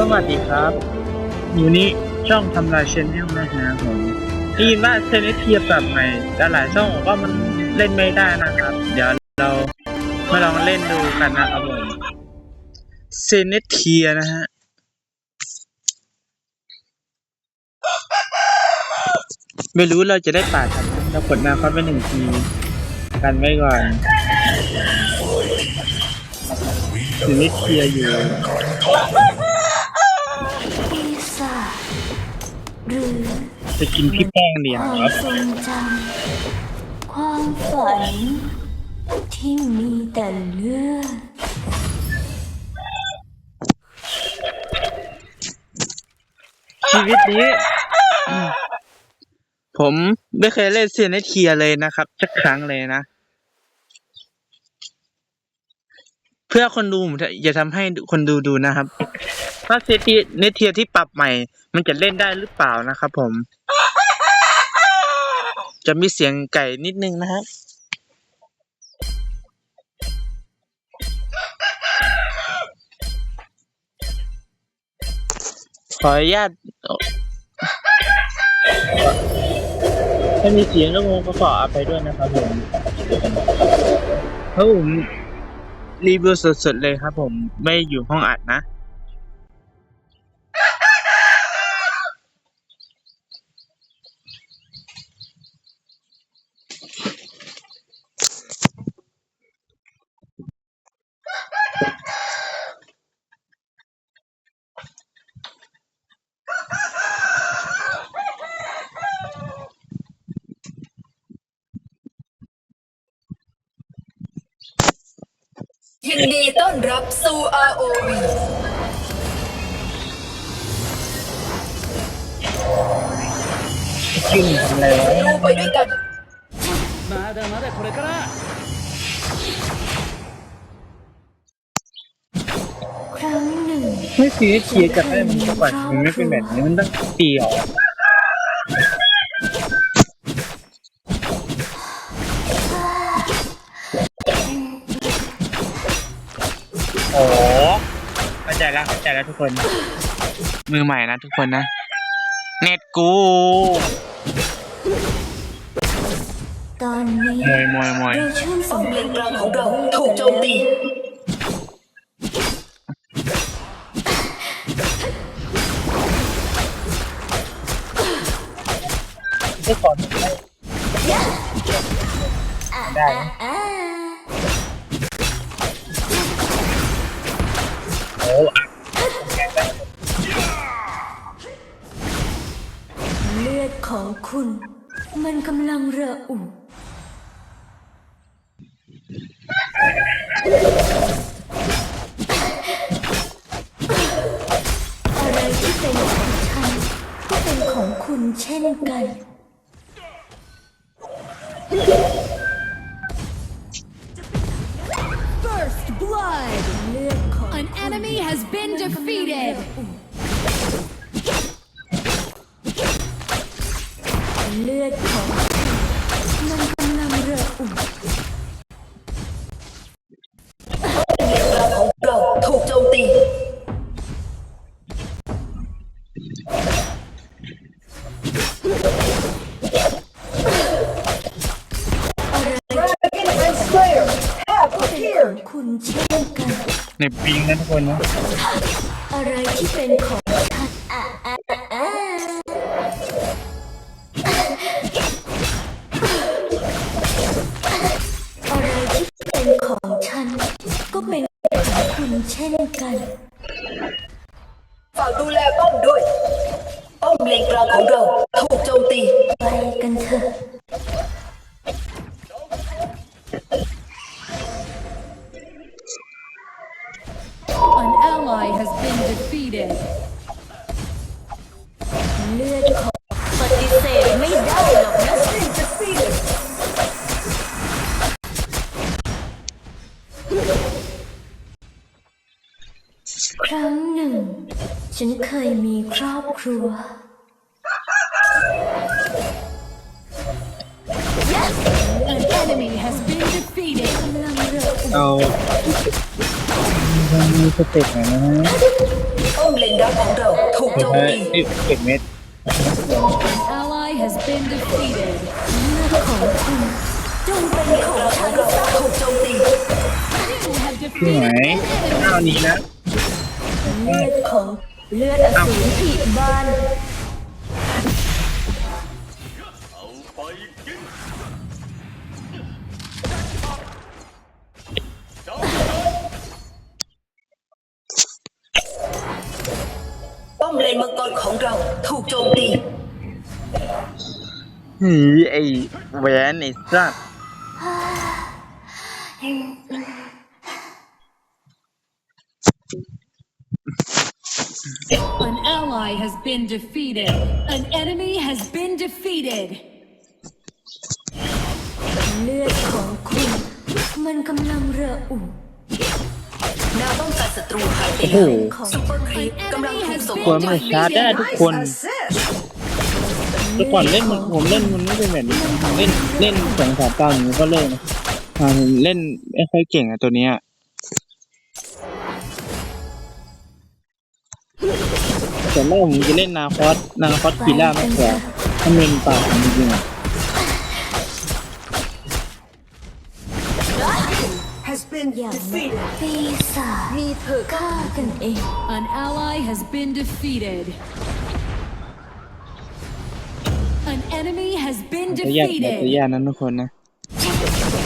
สวัสดีครับ อยู่นี่ช่องทำลายเชแนลนะฮะผมได้ยินว่าเซนเทียปรับใหม่แต่หลายช่องบอกว่ามันเล่นไม่ได้นะครับ เดี๋ยวเรามาลองเล่นดูกันนะครับผมเซนเทียนะฮะไม่รู้เราจะได้ป่าทันเรากดนาคอสไปหนึ่งที กันไว้ก่อนเซนเทียอยู่ จะกินพี่แป้งเดียวความครับทรงจำความฝัน ที่มีแต่เลือดชีวิตนี้อืมผมไม่เคยเล่นเซียนในเทียเลยนะครับสักครั้งเลยนะ เพื่อคนดูผมจะอย่าทำให้คนดูดูนะครับว่าเซตีเนเทียที่ปรับใหม่ มันจะเล่นได้หรือเปล่านะครับผม จะมีเสียงไก่นิดนึงนะครับขออนุญาตถ้ามีเสียงแล้วงงก็ขออภัยด้วยนะครับผมเพราะผมรีวิวสดๆเลยครับผมไม่อยู่ห้องอัดนะ ยินดีต้อนรับสู่ ROV ขึ้นทำอะไรวะ ดูไปด้วยกัน まだまだこれから ครั้งหนึ่ง ไม่สีเทียจะให้มันก่อนมันไม่เป็นแบบนี้มันต้องเปลี่ยว โอ้เข้าใจแล้วเข้าใจแล้วทุกคน มือใหม่นะทุกคนนะ เน็ตกูตอนนี้มวยมวยมวยเราชื่นป้อสมมเลนกลางของเราถูกโจมตี ไม่ขอได้ได้นะ เป็นของฉันก็เป็นของคุณเช่นกัน First blood! เลือดของ An enemy has been defeated! เลือดของคุณมันกำลังระอุ คุณเช่นกันในปิงนะทุกคนนะ อะไรที่เป็นของฉัน ฉันเคยมีครอบครัว An enemy has been defeated. กำลังระอุเอามันมีสเต็ปหน่อยนะฮะป้อมเลนดักของเราถูกโจมเฮ้ยตีเก็บเม็ด An ally has been defeated. เลือดของคุณจงเป็นของขฉัองนเราถูกโจมตี You have สวย defeated an เอา enemy. นี้นะ เลือดของ เลือดอสูรผีบ้านป้อมเลนมังกรของเราถูกโจมตีหือไอแหวนไอสัตว์ ally has been defeated. An enemy has been defeated. เลือดของคุณ มันกำลังระอุแนวป้องกันศัตรูหายไปโอ้โหแล้วซุปเปอร์ครีปกำลังถูกส่งควรมันชาร์จได้ทุกคน แต่ก่อนเล่นมันผมเล่นมันไม่เป็นแบบนี้ผมเล่นเล่นสองสามตอนนี้ก็เล่นนะอ่าผมเล่นไม่ค่อยเก่งอะตัวเนี้ย ส่วนมากผมจะเล่นนาคอสนาคอสกีล่ามากกว่าถ้าเป็นป่าจริงๆอะอย่างปีศาจมีเธอฆ่ากันเอง An ally has been defeated. An enemy has been ตัวอย่างแบบตัว defeated. อย่างนั้นทุกคนนะอ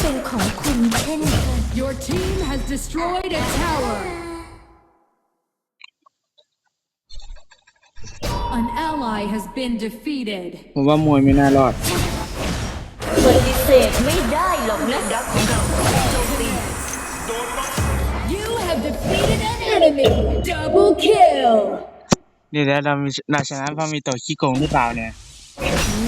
เป็นของคุณเช่นกัน Your team has destroyed a tower. An ally has been defeated. ผมว่ามวยไม่น่ารอดปฏิเสธไม่ได้หรอกนะดักของเราถูกโจมตี You have defeated an enemy. Double kill. เดี๋ยวเรามีเราชนะเพราะมีตัวขี้โกงหรือเปล่าเนี่ยเลือด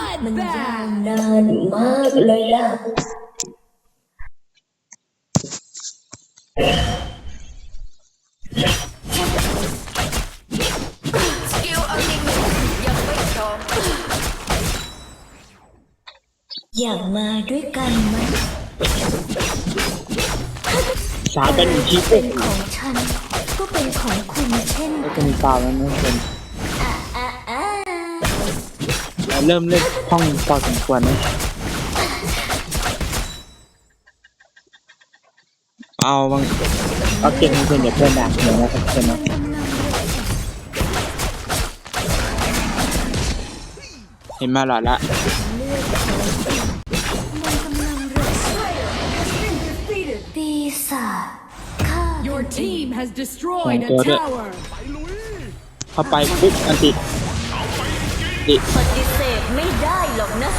มันยาวนานมากเลยล่ะ สกิลอัลติเมทยังไม่พร้อมอยากมาด้วยกันไหมสาเป็นอีกทีเป็ปุ๊บนของฉัน ก็เป็นของคุณเช่นแล้วกัก็นมีปลาแล้วนะคน เราเริ่มเล่นห้องพอสมควรนะเอาบางเอาเก่งเพื่อนเดี๋ยวเพื่อนด่าเดี๋ยวนะครับเพื่อนนะมันกำลังระอุเห็นมาหลอดละเลือดของคุณมันกำลังระอุปีศาจฆ่า Your team has destroyed a Got it. tower. เข้าไปปุ๊บอันติ ติปฏิเสธไม่ได้หรอกนะ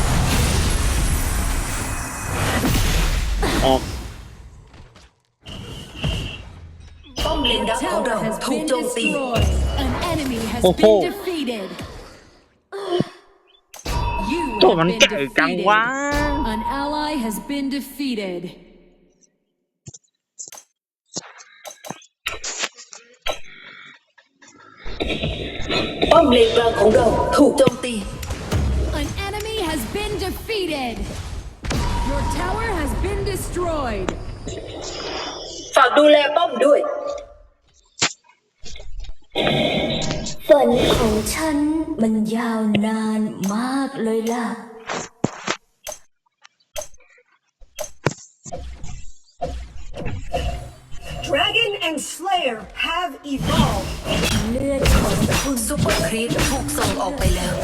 ออก ป้อมเลนดักของ Tower เรา has ถูก been โจมตี destroyed. An enemy has Oh, been oh. defeated. You ตัว have มัน been เก่จัง defeated. วะ An ally has been defeated. ป้อมเลนกลางของเราถูกโจมตี An enemy has been defeated. Your tower has been destroyed. ฝากดูแลป้อมด้วย ฝันของฉันมันยาวนานมากเลยล่ะ and Slayer have evolved. เลือดของคุณซุปเปอร์ครีปถูกส่งออกไปแล้ว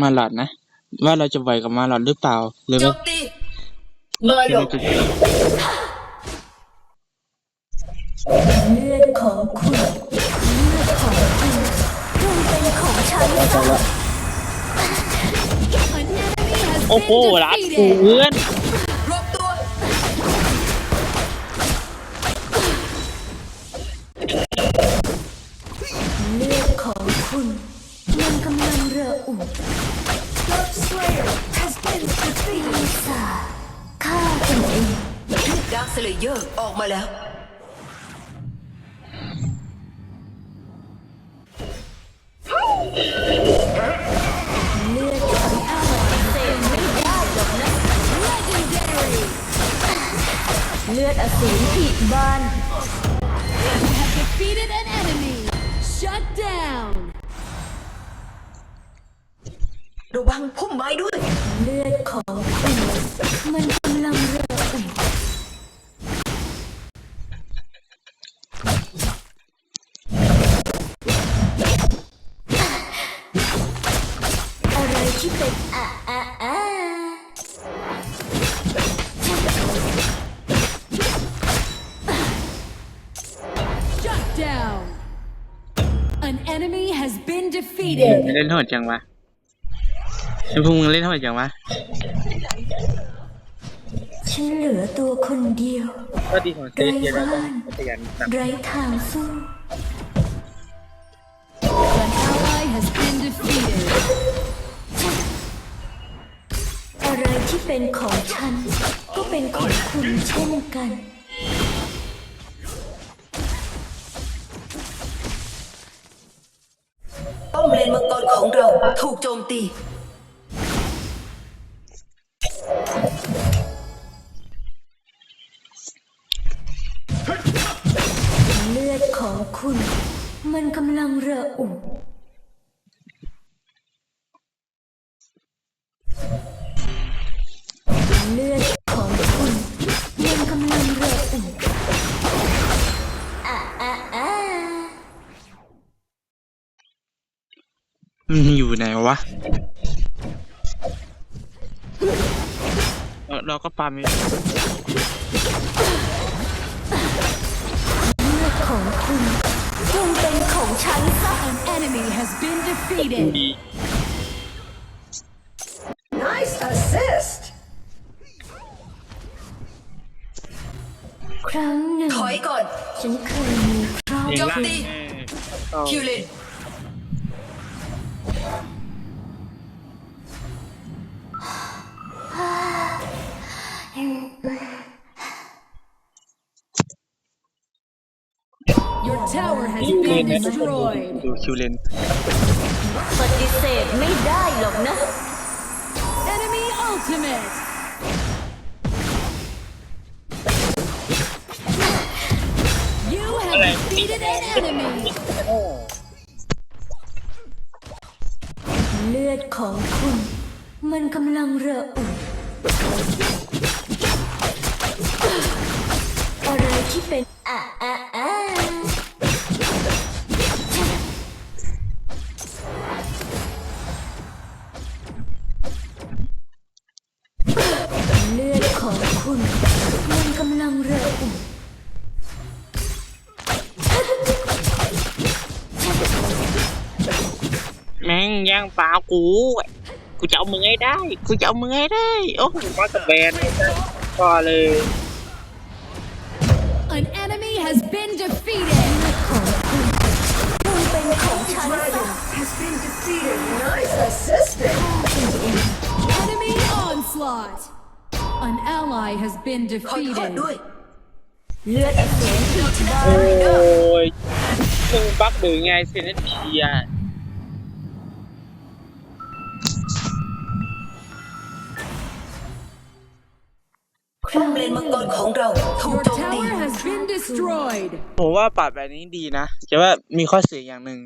มาหลอดนะ ว่าเราจะไหวกับมาหลอดหรือเปล่าหรือไม่เมื่อหลบเลือดของคุณ โอ้โห been รัดกู defeated. เพื่อนรวบตัวเลือดของคุณมันกำลังระอุ Dark Slayer has been defeated. ปีศาจฆ่ากันเองดาร์คสเลเยอร์ออกมาแล้ว ลือดอสูรผีบาน You have defeated an enemy. Shut down. ระวังพุ่มไม้ด้วย เลือดของ ล่นโหดจังวะชมพูมึงเล่นโหดจังวะฉันเหลือตัวคนเดียว ก็ดีของเซเทียเราต้องขยันแบบไร้ทางสู้ An ally has been defeated. อะไรที่เป็นของฉัน ก็เป็นของคุณเช่นกัน ถูกโจมตี เลือดของคุณ มันกำลังระอุ ไหนวะเราเราก็ปาไม่เลือดของคุณจงเป็นของฉันซะ An enemy has been ดู defeated. ดี Nice assist. ครั้งหนึ่งถอยก่อน ฉันเคยมีครอบเองโจมล่างตีเออคิวเลน ดูคิวเลนปฏิเสธไม่ได้หรอกนะ Enemy ultimate. You have defeated an enemy. เลือดของคุณ มันกำลังระอุอะไรที่เป็นอะอะอะ กู กูจะเอามึงให้ได้ กูจะเอามึงให้ได้ โอ้โหมากับแบนก็เลย An enemy has been defeated. จงเป็นของฉันซะ Dragon has been defeated. Nice assisting. Enemy onslaught. An ally has been ขอโทษ defeated. ด้วย เลือดอสูรผิดบ้าโอ้ยมึงบักหรือไงเซนเทีย ป้อมเลนมังกรของเราถูก Your โจมตี tower has been destroyed. ผมว่าปรับแบบนี้ดีนะแต่ว่ามีข้อเสียอย่างหนึ่ง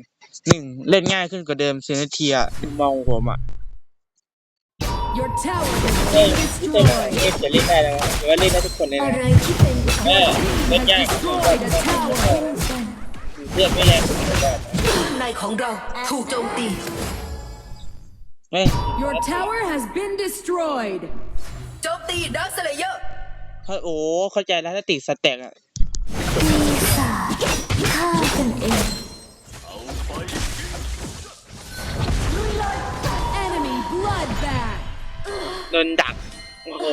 หนึ่งเล่นง่ายขึ้นกว่าเดิมเซนเทียมองผมอะ Your tower has เอ้ย been พี่เต้น destroyed. เอฟจะเล่นได้แล้วนะหรือว่าเล่นได้ทุกคนเลยอะนะไรที่เป็นของเออเล่น Has ยาก destroyed a tower. เลือกไม่แรงในของเราถูกโจมตี เฮ้ย Your tower has been destroyed. โจมตีดักสเลเยอร์ เฮ้ยโอ้เข้าใจแล้วถ้าติดสแต็กอะปีศาจฆ่ากันเอง Enemy bloodbath. โดนดักโอ้โห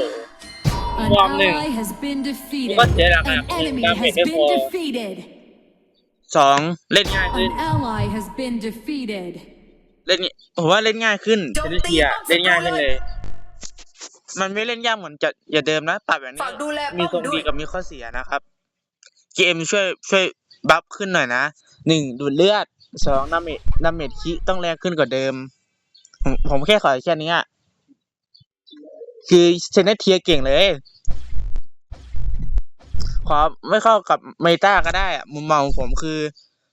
An Wow, man. ally has been defeated. What did I An have? enemy Damn has it, been Paul. defeated. สองเล่นง่ายขึ้น An ally has been defeated. เล่นผมว่าเล่นง่ายขึ้นโจมเซนตีเทียป้อมศัตรูเล่นง่ายขึ้นเลยเลย มันไม่เล่นยากเหมือนจะอย่าเดิมนะปรับแบบนี้ฝากดูแลมีป้อมตรงดีด้วยกับมีข้อเสียนะครับ เกมช่วยช่วยบัฟขึ้นหน่อยนะหนึ่งดูดเลือดสองดาเมจดาเมจคิต้องแรงขึ้นกว่าเดิม ผมผมแค่ขอแค่นี้อะคือเซนเทียเก่งเลย ขอไม่เข้ากับเมตาก็ได้อะมุมมองของผมคือ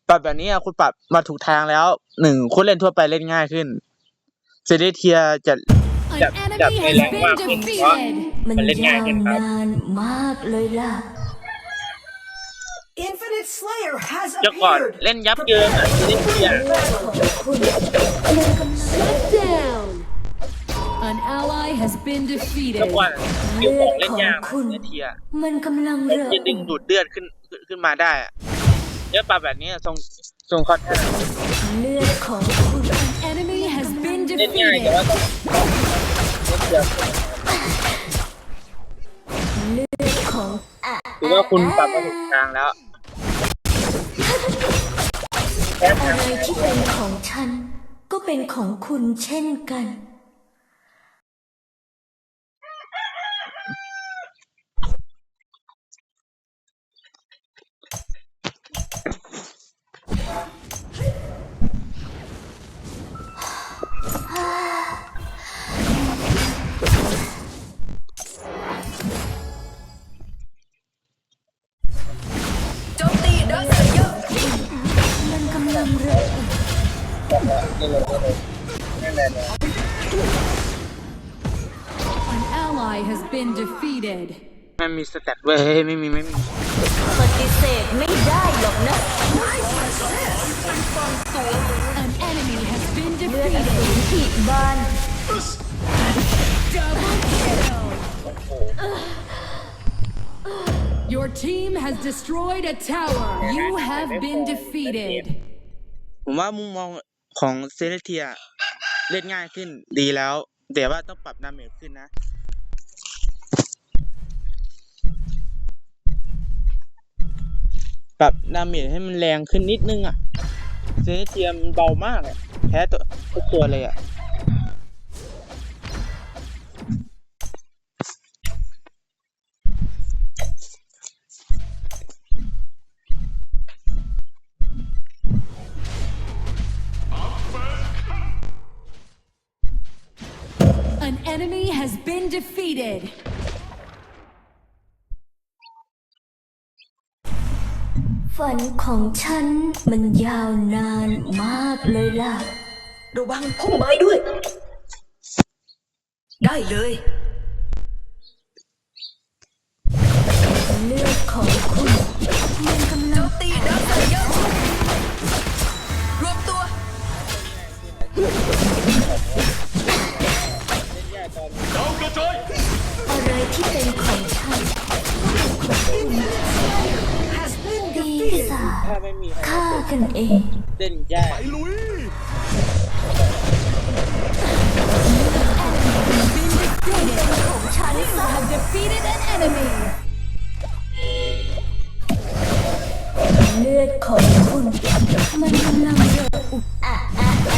ปรับแบบนี้อะคุณปรับมาถูกทางแล้วหนึ่งคุณเล่นทั่วไปเล่นง่ายขึ้นเซนเทียจะ An Yep, yep, enemy I has like been walking. defeated. มันมันเล่นง่ายยาวขึ้นครับนานมากเลยล่ะ Infinite Slayer has เดี๋ยวก่อน appeared. เล่นยับเยินอะเซนเทีย Shut down. An ally has been เดี๋ defeated. ยวก่อนเดี๋ยวของเล่นยากของคุณเซนเทียมันกำลังผมเริ่จะดึงดูดเลือดขึ้นขึ้นขึ้นมาได้อะเดี๋ยวปรับแบบนี้ทรงทรงคอนเทนต์เลือดของคุณ An enemy has been เล่นง่ายแต่ defeated. เลือดของอถือว่าคุณปรับมาถูกทางแล้วอะไรที่เป็นของฉัน ก็เป็นของคุณเช่นกัน ม่มีสแต็กด้วยเฮ้ยไม่มีไม่มีปฏิเสธไม่ได้หรอกนะ An enemy has been เลือดอ defeated. สูรอีกบาน Double kill. Your team has destroyed a tower. You have been defeated. ผมว่ามุมมองของเซเลเทียเล่นง่ายขึ้นดีแล้ว แต่ว่าต้องปรับดาเมจขึ้นนะ ปรับดาเมจให้มันแรงขึ้นนิดนึงอะเซเลเทียมเบามากอะแพ้ตัวทุกตัวเลยอะ An enemy has been defeated. ฝันของฉันมันยาวนานมากเลยล่ะ ระวังพุ่มไม้ด้วย ได้เลย เลือดของคุณมันกำโจลังมตีดักสเลเยอร์รวมตัวอะไรที่เป็นของฉัน Has been ปี defeated. ศาจถ้าไม่มีใครฆ่ากันเอง เล่นยาก You have defeated an enemy. เลือดของคุณมันกำลังเดือดอุกอะอะอ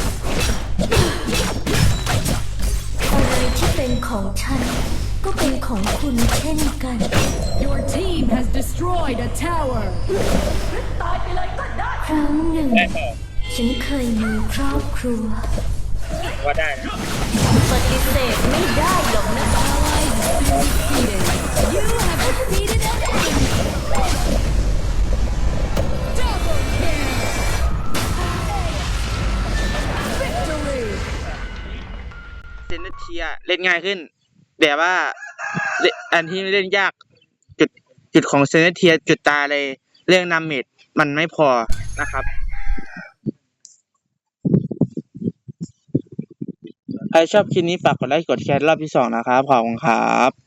ะ ของฉัน ก็เป็นของคุณเช่นกัน Your team has destroyed a tower. ครั้งหนึ่ง ได้เปล่าฉันเคยมีครอบครัว ว่าได้นะปฏิเสธไม่ได้หรอกนะ Ally has been defeated. You have defeated an enemy. ทียเล่นง่ายขึ้น แต่ว่าอันที่เล่นยาก จุดจุดของเซเนเทียจุดตาเลยเรื่องนามเมดมันไม่พอนะครับ ใครชอบคลิปนี้ฝากกดไลค์กดแชร์รอบที่สองนะครับ ขอบคุณครับ